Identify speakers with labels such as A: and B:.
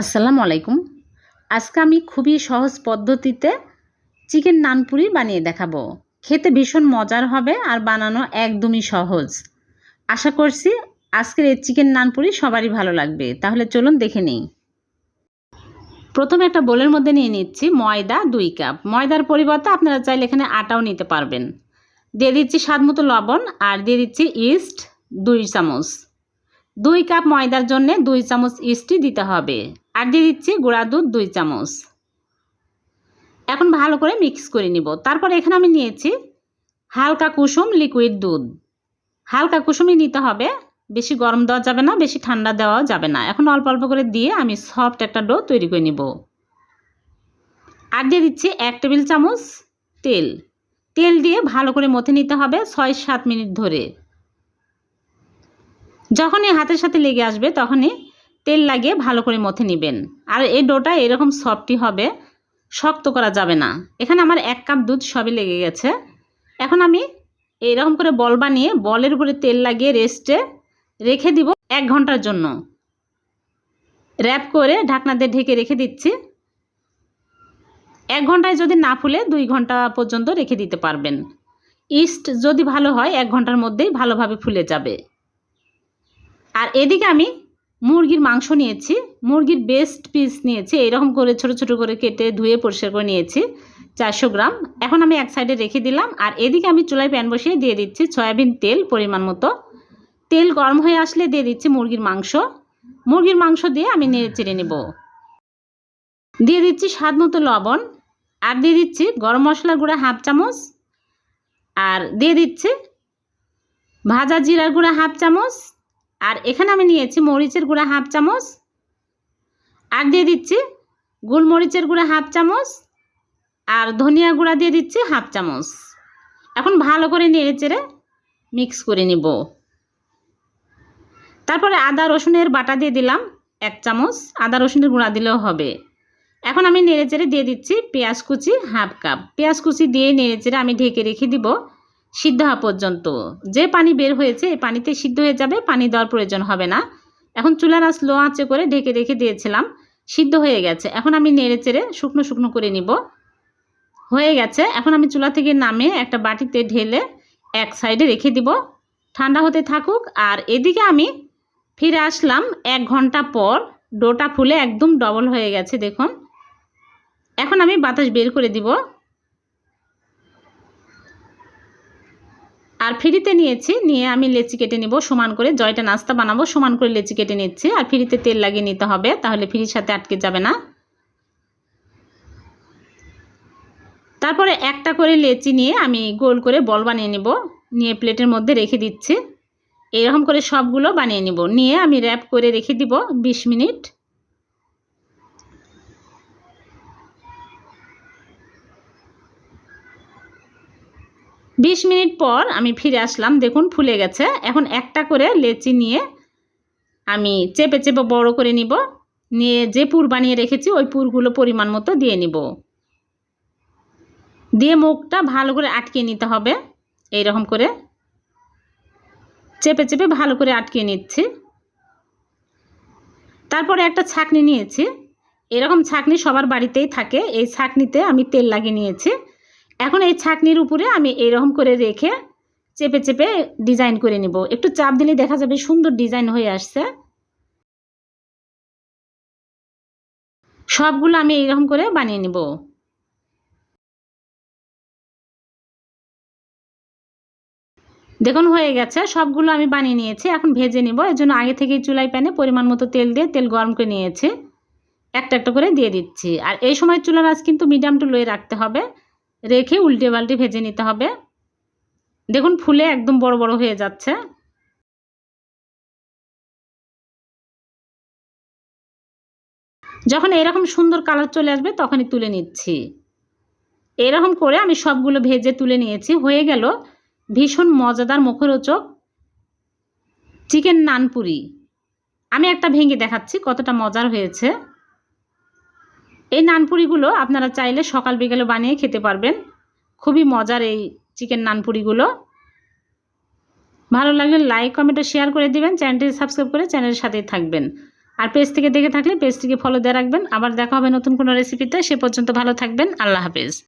A: আসসালামু আলাইকুম। আজকে আমি খুবই সহজ পদ্ধতিতে চিকেন নানপুরি বানিয়ে দেখাবো। খেতে ভীষণ মজার হবে আর বানানো একদমই সহজ। আশা করছি আজকের এই চিকেন নানপুরি সবারই ভালো লাগবে। তাহলে চলুন দেখে নিই। প্রথমে একটা বোলের মধ্যে নিয়ে নিচ্ছি ময়দা দুই কাপ। ময়দার পরিবর্তে আপনারা চাইলে এখানে আটাও নিতে পারবেন। দিয়ে দিচ্ছি স্বাদ মতো লবণ আর দিয়ে দিচ্ছি ইস্ট দুই চামচ। দুই কাপ ময়দার জন্য দুই চামচ ইস্টই দিতে হবে। আর দিয়ে দিচ্ছি গুঁড়া দুধ দুই চামচ। এখন ভালো করে মিক্স করে নিব। তারপর এখানে আমি নিয়েছি হালকা কুসুম লিকুইড দুধ। হালকা কুসুমই নিতে হবে। বেশি গরম দেওয়া যাবে না, বেশি ঠান্ডা দেওয়াও যাবে না। এখন অল্প অল্প করে দিয়ে আমি সফট একটা ডো তৈরি করে নিব। আর দিয়ে দিচ্ছি এক টেবিল চামচ তেল। তেল দিয়ে ভালো করে মথে নিতে হবে ছয় সাত মিনিট ধরে। যখনই হাতের সাথে লেগে আসবে তখনই তেল লাগিয়ে ভালো করে মথে নেবেন। আর এই ডোটা এরকম সফটই হবে, শক্ত করা যাবে না। এখানে আমার এক কাপ দুধ সবই লেগে গেছে। এখন আমি এইরকম করে বল বানিয়ে বলের উপরে তেল লাগিয়ে রেস্টে রেখে দিব এক ঘণ্টার জন্য। র্যাপ করে ঢাকনা দিয়ে ঢেকে রেখে দিচ্ছি। এক ঘন্টায় যদি না ফুলে দুই ঘণ্টা পর্যন্ত রেখে দিতে পারবেন। ইস্ট যদি ভালো হয়, এক ঘণ্টার মধ্যেই ভালোভাবে ফুলে যাবে। আর এদিকে আমি মুরগির মাংস নিয়েছি, মুরগির বেস্ট পিস নিয়েছি, এরকম করে ছোট ছোট করে কেটে ধুয়ে পরিষ্কার করে নিয়েছি, চারশো গ্রাম। এখন আমি এক সাইডে রেখে দিলাম, আর এদিকে আমি চুলায় প্যান বসিয়ে দিয়ে দিচ্ছি সয়াবিন তেল পরিমাণ মতো। তেল গরম হয়ে আসলে দিয়ে দিচ্ছি মুরগির মাংস। মুরগির মাংস দিয়ে আমি নেড়ে চেড়ে নেব। দিয়ে দিচ্ছি স্বাদ মতো লবণ, আর দিয়ে দিচ্ছি গরম মশলার গুঁড়া হাফ চামচ, আর দিয়ে দিচ্ছি ভাজা জিরার গুঁড়া হাফ চামচ আর এখানে আমি নিয়েছি মরিচের গুঁড়া হাফ চামচ। আর দিয়ে দিচ্ছি গোলমরিচের গুঁড়া হাফ চামচ আর ধনিয়া গুঁড়া দিয়ে দিচ্ছি হাফ চামচ। এখন ভালো করে নেড়ে চেড়ে মিক্স করে নিব। তারপরে আদা, রসুনের বাটা দিয়ে দিলাম এক চামচ। আদা, রসুনের গুঁড়া দিলেও হবে। এখন আমি নেড়ে চেড়ে দিয়ে দিচ্ছি পেঁয়াজ কুচি হাফ কাপ। পেঁয়াজ কুচি দিয়ে নেড়ে চেড়ে আমি ঢেকে রেখে দিব। সিদ্ধ হওয়া পর্যন্ত। যে পানি বের হয়েছে, এই পানিতে সিদ্ধ হয়ে যাবে, পানি দেওয়ার প্রয়োজন হবে না। এখন চুলার আঁচ লো আঁচে করে ঢেকে রেখে দিয়েছিলাম, সিদ্ধ হয়ে গেছে। এখন আমি নেড়ে চেড়ে শুকনো শুকনো করে নিব। হয়ে গেছে। এখন আমি চুলা থেকে নামে একটা বাটিতে ঢেলে এক সাইডে রেখে দিব। ঠান্ডা হতে থাকুক। আর এদিকে আমি ফিরে আসলাম এক ঘণ্টা পর। ডোটা ফুলে একদম ডবল হয়ে গেছে, দেখুন। এখন আমি বাতাস বের করে দিব। আর ফ্রিতে নিয়েছি, নিয়ে আমি লেচি কেটে নিব, সমান করে। জয়টা নাস্তা বানাবো, সমান করে লেচি কেটে নিচ্ছি। আর ফ্রিতে তেল লাগিয়ে নিতে হবে, তাহলে ফ্রির সাথে আটকে যাবে না। তারপরে একটা করে লেচি নিয়ে আমি গোল করে বল বানিয়ে নিব, নিয়ে প্লেটের মধ্যে রেখে দিচ্ছি। এরকম করে সবগুলো বানিয়ে নিব। নিয়ে আমি র্যাপ করে রেখে দিব ২০ মিনিট। বিশ মিনিট পর আমি ফিরে আসলাম। দেখুন, ফুলে গেছে। এখন একটা করে লেচি নিয়ে আমি চেপে চেপে বড় করে নিব। নিয়ে যে পুর বানিয়ে রেখেছি, ওই পুরগুলো পরিমাণ মতো দিয়ে নিব। দিয়ে মুখটা ভালো করে আটকে নিতে হবে। এই রকম করে চেপে চেপে ভালো করে আটকে নিচ্ছি। তারপরে একটা ছাকনি নিয়েছি। এরকম ছাকনি সবার বাড়িতেই থাকে। এই ছাকনিতে আমি তেল লাগিয়ে নিয়েছি। এখন এই ছাকনির উপরে আমি এইরকম করে রেখে চেপে চেপে ডিজাইন করে নিব। একটু চাপ দিলে দেখা যাবে সুন্দর ডিজাইন হয়ে আসছে। সবগুলো আমি এইরকম করে বানিয়ে নিব। দেখুন, হয়ে গেছে। সবগুলো আমি বানিয়ে নিয়েছি। এখন ভেজে নিব। এর জন্য আগে থেকেই চুলাই প্যানে পরিমাণ মতো তেল দিয়ে তেল গরম করে নিয়েছি। একটা একটা করে দিয়ে দিচ্ছি। আর এই সময় চুলার আজ কিন্তু মিডিয়াম টু লোয়ে রাখতে হবে। রেখে উল্টে পাল্টে ভেজে নিতে হবে। দেখুন, ফুলে একদম বড় বড় হয়ে যাচ্ছে। যখন এরকম সুন্দর কালার চলে আসবে, তখনই তুলে নিচ্ছি। এরকম করে আমি সবগুলো ভেজে তুলে নিয়েছি। হয়ে গেল ভীষণ মজাদার মুখরোচক চিকেন নানপুরি। আমি একটা ভেঙে দেখাচ্ছি কতটা মজার হয়েছে। এই নানপুরিগুলো আপনারা চাইলে সকাল বিকেলে বানিয়ে খেতে পারবেন। খুবই মজার এই চিকেন নানপুরিগুলো। ভালো লাগলে লাইক, কমেন্ট শেয়ার করে দিবেন, চ্যানেলটি সাবস্ক্রাইব করে চ্যানেলের সাথেই থাকবেন। আর পেজ থেকে দেখে থাকলে পেজটিকে ফলো দিয়ে রাখবেন। আবার দেখা হবে নতুন কোনো রেসিপিতে সে পর্যন্ত ভালো থাকবেন। আল্লাহ হাফেজ।